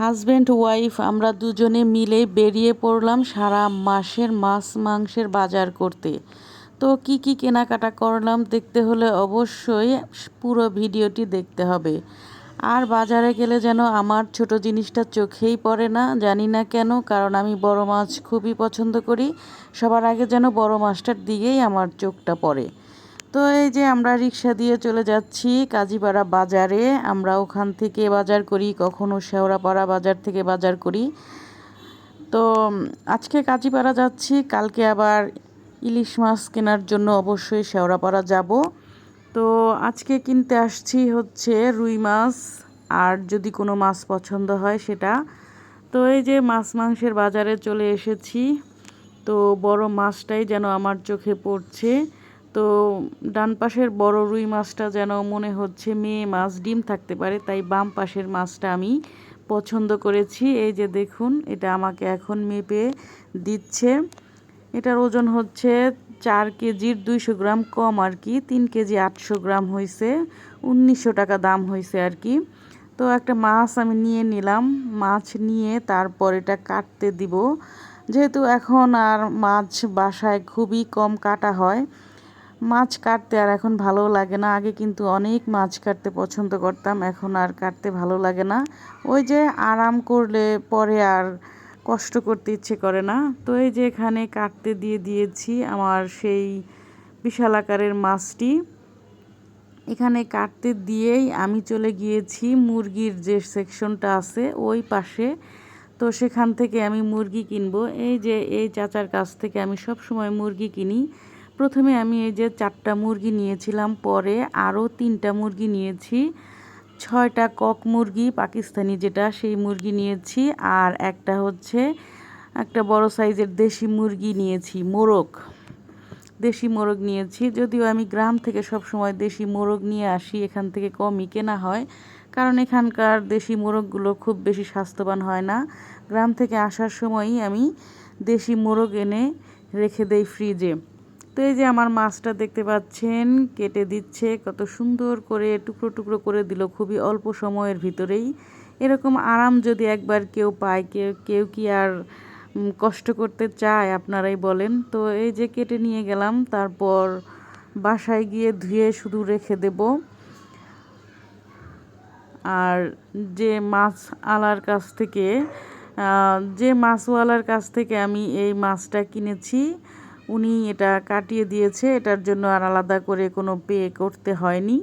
Husband wife, আমরা দুজনে মিলে বেরিয়ে পড়লাম সারা মাসের মাছ মাংসের বাজার করতে। তো কি কি কেনাকাটা করলাম দেখতে হলে অবশ্যই পুরো ভিডিওটি দেখতে হবে। আর বাজারে গেলে যেন আমার ছোট জিনিসটা চোখেই পড়ে না, জানি না কেন, কারণ আমি বড় মাছ খুবই পছন্দ করি। সবার আগে যেন বড় মাছটার দিকেই আমার চোখটা পড়ে। তো এই যে আমরা রিক্সা দিয়ে চলে যাচ্ছি কাজীপাড়া বাজারে। আমরা ওখান থেকে বাজার করি, কখনো শেওড়াপাড়া বাজার থেকে বাজার করি। তো, আজকে কাজীপাড়া যাচ্ছি, কালকে আবার ইলিশ মাছ কেনার জন্য অবশ্যই শেওড়াপাড়া যাব। তো, আজকে কিনতে আসছি হচ্ছে রুই মাছ, আর যদি কোনো মাছ পছন্দ হয় সেটা। তো, এই যে মাছ মাংসের বাজারে চলে এসেছি। তো, বড় মাছটাই যেন আমার চোখে পড়ছে। তো ডান পাশের বড় রুই মাছটা যেন মনে হচ্ছে মেয়ে মাছ, ডিম থাকতে পারে, তাই বাম পাশের মাছটা আমি পছন্দ করেছি। এই যে দেখুন, এটা আমাকে এখন মেপে দিচ্ছে। এটার ওজন হচ্ছে চার কেজির দুইশো গ্রাম কম আর কি, তিন কেজি আটশো গ্রাম হয়েছে উনিশশো টাকা দাম হয়েছে আর কি। তো একটা মাছ আমি নিয়ে নিলাম, মাছ নিয়ে তারপর এটা কাটতে দিব। যেহেতু এখন আর মাছ বাসায় খুবই কম কাটা হয় মাছ কাটতে আর এখন ভালো লাগে না। আগে কিন্তু অনেক মাছ কাটতে পছন্দ করতাম, এখন আর কাটতে ভালো লাগে না। ওই যে আরাম করলে পরে আর কষ্ট করতে ইচ্ছে করে না। তো এই যে এখানে কাটতে দিয়ে দিয়েছি আমার সেই বিশাল আকারের মাছটি। এখানে কাটতে দিয়েই আমি চলে গিয়েছি, মুরগির যে সেকশনটা আছে ওই পাশে। তো সেখান থেকে আমি মুরগি কিনবো। এই যে এই চাচার কাছ থেকে আমি সব সময় মুরগি কিনি। প্রথমে আমি এই যে চারটা মুরগি নিয়েছিলাম, পরে আরও তিনটা মুরগি নিয়েছি। ছয়টা কক মুরগি, পাকিস্তানি যেটা, সেই মুরগি নিয়েছি। আর একটা হচ্ছে, একটা বড় সাইজের দেশি মুরগি নিয়েছি, মোরগ। দেশি মোরগ নিয়েছি। যদিও আমি গ্রাম থেকে সব সময় দেশি মোরগ নিয়ে আসি, এখান থেকে কমই কেনা হয়। কারণ এখানকার দেশি মোরগগুলো খুব বেশি স্বাস্থ্যবান হয় না। গ্রাম থেকে আসার সময়ই আমি দেশি মোরগ এনে রেখে দেই ফ্রিজে। তো এই যে আমার মাছটা দেখতে পাচ্ছেন, কেটে দিচ্ছে, কত সুন্দর করে টুকরো টুকরো করে দিল খুবই অল্প সময়ের ভিতরেই। এরকম আরাম যদি একবার কেউ পায়, কেউ কেউ কি আর কষ্ট করতে চায়, আপনারাই বলেন। তো এই যে কেটে নিয়ে গেলাম, তারপর বাসায় গিয়ে ধুয়ে শুধু রেখে দেব। আর যে মাছ আলার কাছ থেকে যে মাছওয়ালার কাছ থেকে আমি এই মাছটা কিনেছি উনি এটা কাটিয়ে দিয়েছে, এটার জন্য আর আলাদা করে কোনো পে করতে হয়নি।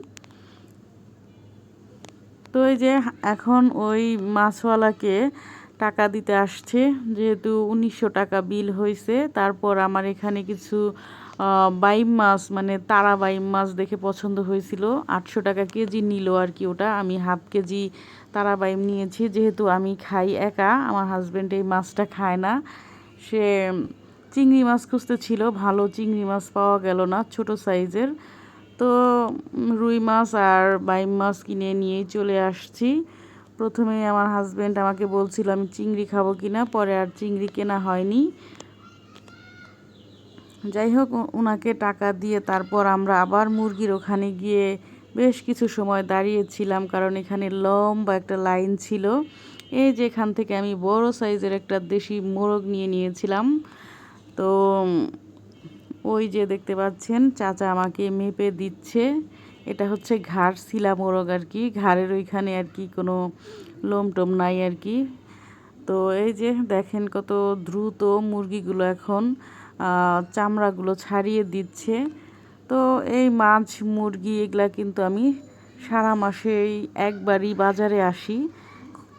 তো এই যে এখন ওই মাছওয়ালাকে টাকা দিতে আসছে, যেহেতু উনিশশো টাকা বিল হয়েছে, তারপর আমার এখানে কিছু বাইম মাছ মানে তারা বাইম মাছ দেখে পছন্দ হয়েছিল। আটশো টাকা কেজি নিল আর কি ওটা, আমি হাফ কেজি তারা বাইম নিয়েছি, যেহেতু আমি খাই একা, আমার হাজব্যান্ড এই মাছটা খায় না, সে চিংড়ি মাছ খুঁজতে ছিল, ভালো চিংড়ি মাছ পাওয়া গেল না, ছোট সাইজের। তো রুই মাছ আর বাইম মাছ কিনে নিয়েই চলে আসছি। প্রথমে আমার হাজব্যান্ড আমাকে বলছিল, আমি চিংড়ি খাব কি না পরে আর চিংড়ি কেনা হয়নি। যাই হোক ওনাকে টাকা দিয়ে তারপর আমরা আবার মুরগির ওখানে গিয়ে বেশ কিছু সময় দাঁড়িয়েছিলাম, কারণ এখানে লম্বা একটা লাইন ছিল। এই যে এখান থেকে আমি বড় সাইজের একটা দেশি মোরগ নিয়ে নিয়েছিলাম। তো ওই যে দেখতে পাচ্ছেন, চাচা আমাকে মেপে দিচ্ছে। এটা হচ্ছে ঘাড়, শিলা মোরগ আর কি। ঘাড়ের ওইখানে আর কি কোনো লোম টোম নাই আর কি। তো এই যে দেখেন কত দ্রুত মুরগিগুলো এখন চামড়াগুলো ছাড়িয়ে দিচ্ছে। তো এই মাছ, মুরগি, এগুলা কিন্তু আমি সারা মাসেই একবারই বাজারে আসি।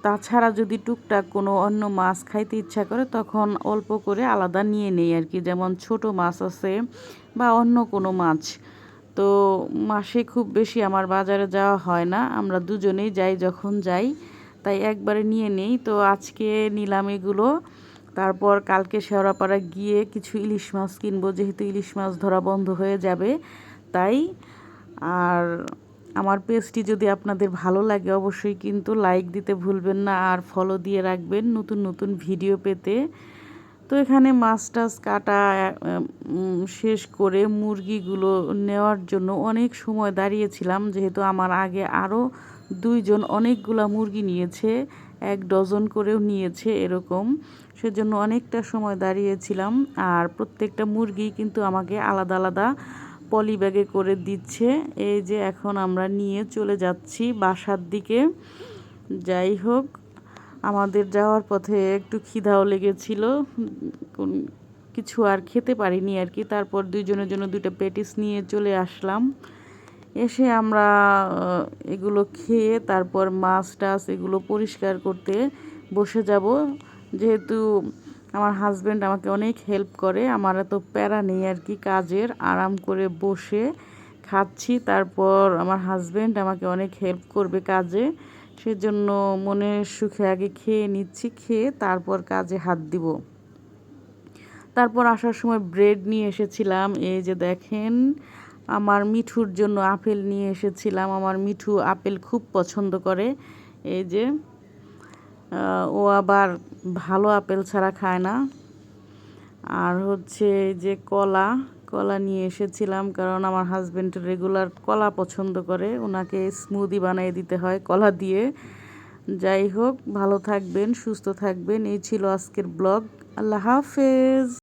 তাছাড়া যদি টুকটাক কোনো অন্য মাছ খাইতে ইচ্ছা করে, তখন অল্প করে আলাদা নিয়ে নেই আর কি। যেমন ছোট মাছ আছে বা অন্য কোনো মাছ। তো মাসে খুব বেশি আমার বাজারে যাওয়া হয় না। আমরা দুজনেই যাই, যখন যাই, তাই একবারে নিয়ে নেই। তো আজকে নিলাম এগুলো। তারপর কালকে শেওড়াপাড়া গিয়ে কিছু ইলিশ মাছ কিনবো। যেহেতু ইলিশ মাছ ধরা বন্ধ হয়ে যাবে, তাই। আর আমার পেজটি যদি আপনাদের ভালো লাগে অবশ্যই কিন্তু লাইক দিতে ভুলবেন না আর ফলো দিয়ে রাখবেন নতুন নতুন ভিডিও পেতে। তো এখানে মাছ টাছ কাটা শেষ করে মুরগিগুলো নেওয়ার জন্য অনেক সময় দাঁড়িয়েছিলাম, যেহেতু আমার আগে আরও দুইজন অনেকগুলা মুরগি নিয়েছে, এক ডজন করেও নিয়েছে এরকম, সেজন্য অনেকটা সময় দাঁড়িয়েছিলাম। আর প্রত্যেকটা মুরগি কিন্তু আমাকে আলাদা আলাদা পলি ব্যাগে করে দিচ্ছে। এই যে এখন আমরা নিয়ে চলে যাচ্ছি বাসার দিকে। যাই হোক, আমাদের যাওয়ার পথে একটু খিদাও লেগেছিল। কিছু আর খেতে পারিনি আর কি। তারপর দুইজনের জন্য দুইটা পেটিস নিয়ে চলে আসলাম। এসে আমরা এগুলো খেয়ে তারপর মাছ টাছ এগুলো পরিষ্কার করতে বসে যাব। যেহেতু আমার হাজব্যান্ড আমাকে অনেক হেল্প করে। আমার এত প্যারা নেই আর কি কাজের। আরাম করে বসে খাচ্ছি। তারপর আমার হাজব্যান্ড আমাকে অনেক হেল্প করবে কাজে। সেজন্য মনের সুখে আগে খেয়ে নিচ্ছি, খেয়ে তারপর কাজে হাত দিব। তারপর আসার সময় ব্রেড নিয়ে এসেছিলাম। এই যে দেখেন, আমার মিঠুর জন্য আপেল নিয়ে এসেছিলাম। আমার মিঠু আপেল খুব পছন্দ করে। এই যে ও আবার ভালো আপেল ছাড়া খায় না। আর হচ্ছে যে কলা কলা নিয়ে এসেছিলাম কারণ আমার হাজব্যান্ড রেগুলার কলা পছন্দ করে। ওনাকে স্মুদি বানিয়ে দিতে হয় কলা দিয়ে। যাই হোক, ভালো থাকবেন, সুস্থ থাকবেন। এই ছিল আজকের ব্লগ আল্লাহ হাফেজ।